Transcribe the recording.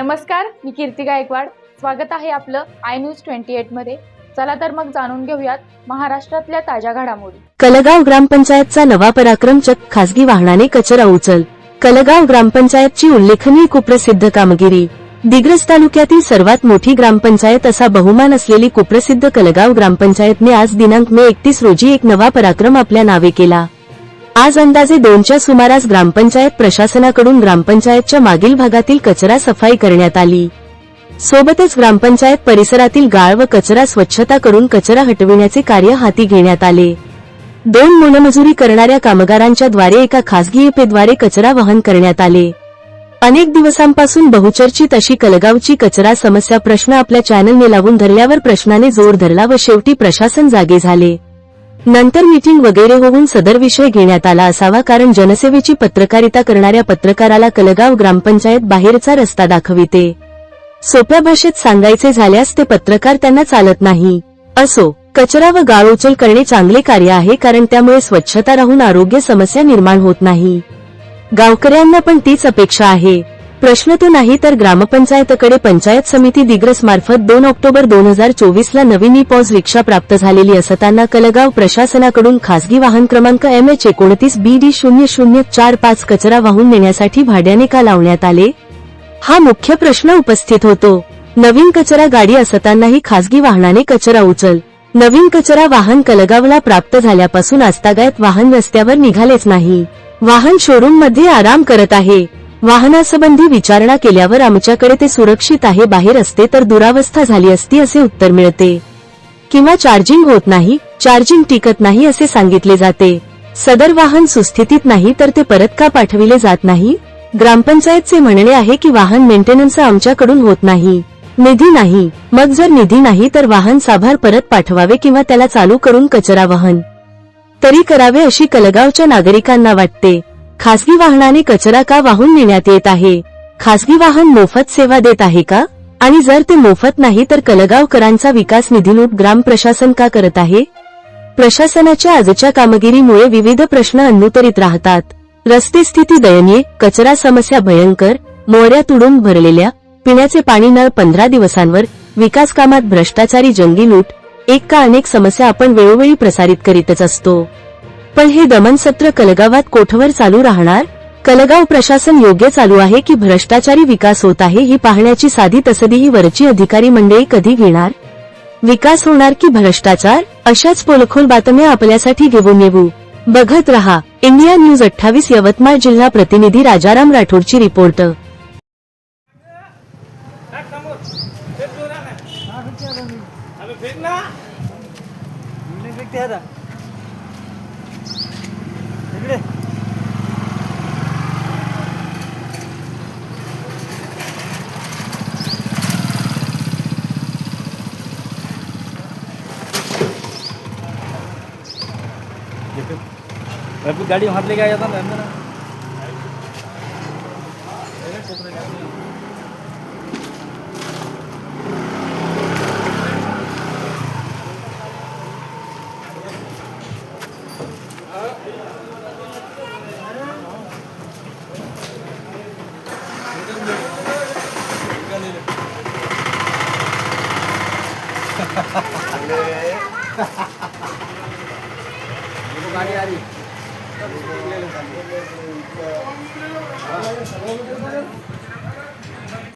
नमस्कार मी कीर्ती गायकवाड. स्वागत आहे आपलं आय न्यूज ट्वेंटी एटमध्ये. चला तर मग जाणून घेऊयात महाराष्ट्रातल्या ताज्या घडामोडी. कलगाव ग्रामपंचायतचा नवा पराक्रम चक खासगी वाहनाने कचरा उचल. कलगाव ग्रामपंचायतची उल्लेखनीय कुप्रसिद्ध कामगिरी. दिग्रस तालुक्यातील सर्वात मोठी ग्रामपंचायत असा बहुमान असलेली कुप्रसिद्ध कलगाव ग्रामपंचायतने आज दिनांक मे एकतीस रोजी एक नवा पराक्रम आपल्या नावे केला. आज अंदाजे दोनच्या सुमारास ग्रामपंचायत प्रशासनाकडून ग्रामपंचायतच्या मागील भागातील कचरा सफाई करण्यात आली. सोबतच ग्रामपंचायत परिसरातील गाळ व कचरा स्वच्छता करून कचरा हटविण्याचे कार्य हाती घेण्यात आले. दोन मोलमजुरी करणाऱ्या कामगारांच्या द्वारे एका खासगी एपेद्वारे कचरा वहन करण्यात आले. अनेक दिवसांपासून बहुचर्चित अशी कलगावची कचरा समस्या प्रश्न आपल्या चॅनलने लावून धरल्यावर प्रश्नाने जोर धरला व शेवटी प्रशासन जागे झाले. नंतर मीटिंग वगैरे होऊन सदर विषय घेण्यात आला असावा कारण जनसेवेची पत्रकारिता करणाऱ्या पत्रकाराला कलगाव ग्रामपंचायत बाहेरचा रस्ता दाखविते. सोप्या भाषेत सांगायचे झाल्यास ते पत्रकार त्यांना चालत नाही. असो कचरा व गाळ उचल करणे चांगले कार्य आहे कारण त्यामुळे स्वच्छता राहून आरोग्य समस्या निर्माण होत नाही. गावकऱ्यांना पण तीच अपेक्षा आहे. प्रश्न तो नाही तर ग्रामपंचायतकडे पंचायत समिती दिग्रस मार्फत दोन ऑक्टोबर दोन हजार चोवीस ला नवीन ई पॉज रिक्षा प्राप्त झालेली असताना कलगाव प्रशासनाकडून खासगी वाहन क्रमांक एम एच एकोणतीस बी डी शून्य शून्य चार पाच कचरा वाहून नेण्यासाठी भाड्याने का लावण्यात आले? हा मुख्य प्रश्न उपस्थित होतो. नवीन कचरा गाडी असतानाही खासगी वाहनाने कचरा उचल. नवीन कचरा वाहन कलगावला प्राप्त झाल्यापासून आस्तागायत वाहन रस्त्यावर निघालेच नाही. वाहन शोरूममध्ये आराम करत आहे. वाहनासंबंधी विचारणा केल्यावर आमच्याकडे ते सुरक्षित आहे बाहेर असते तर दुरावस्था झाली असती असे उत्तर मिळते. किंवा चार्जिंग होत नाही चार्जिंग टिकत नाही असे सांगितले जाते. सदर वाहन सुस्थितीत नाही तर ते परत का पाठविले जात नाही? ग्रामपंचायतचे म्हणणे आहे की वाहन मेंटेनन्स आमच्याकडून होत नाही. निधी नाही. मग जर निधी नाही तर वाहन साभार परत पाठवावे किंवा त्याला चालू करून कचरा वाहन तरी करावे अशी कलगावच्या नागरिकांना वाटते. खासगी वाहनाने कचरा का वाहून नेण्यात येत आहे? खासगी वाहन मोफत सेवा देत आहे का? आणि जर ते मोफत नाही तर कलगावकरांचा विकास निधी लूट ग्राम प्रशासन का करत आहे? प्रशासनाच्या आजच्या कामगिरीमुळे विविध प्रश्न अनुत्तरित राहतात. रस्ते स्थिती दयनीय कचरा समस्या भयंकर मोऱ्या तुडून भरलेल्या पिण्याचे पाणी नळ पंधरा दिवसांवर विकास कामात भ्रष्टाचारी जंगी लूट एक का अनेक समस्या आपण वेळोवेळी प्रसारित करीतच असतो. पण हे दमन सत्र कलगावात कोठवर चालू राहणार? कलगाव प्रशासन योग्य चालू आहे की भ्रष्टाचारी विकास होत आहे ही पाहण्याची साधी तसदी ही वरची अधिकारी मंडळी कधी घेणार? विकास होणार की भ्रष्टाचार? अशाच पोलखोल बातम्या आपल्यासाठी घेऊन येऊ. बघत रहा. इंडिया न्यूज अठ्ठावीस यवतमाळ जिल्हा प्रतिनिधी राजाराम राठोडची रिपोर्ट. अबे फेक ना बिल्डिंग फेकते आता इकडे अभी गाड़ी हाथ लेके आया था ना अंदर गाड़ी आ रही